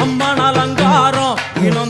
அம்மன் அலங்காரம் இனம்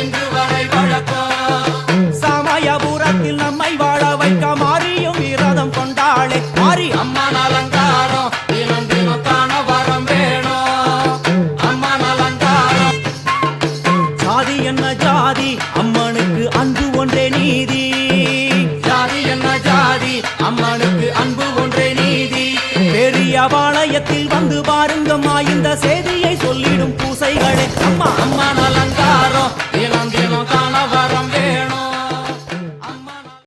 ஜாதி அம்மனுக்கு அன்பு ஒன்றே நீதி. ஜாதி என்ன ஜாதி? அம்மனுக்கு அன்பு ஒன்றே நீதி. பெரிய பாளையத்தில் வந்து பாருங்கம்மா இந்த செய்தியை சொல்லிடும் பூசைகளே. அம்மா அம்மா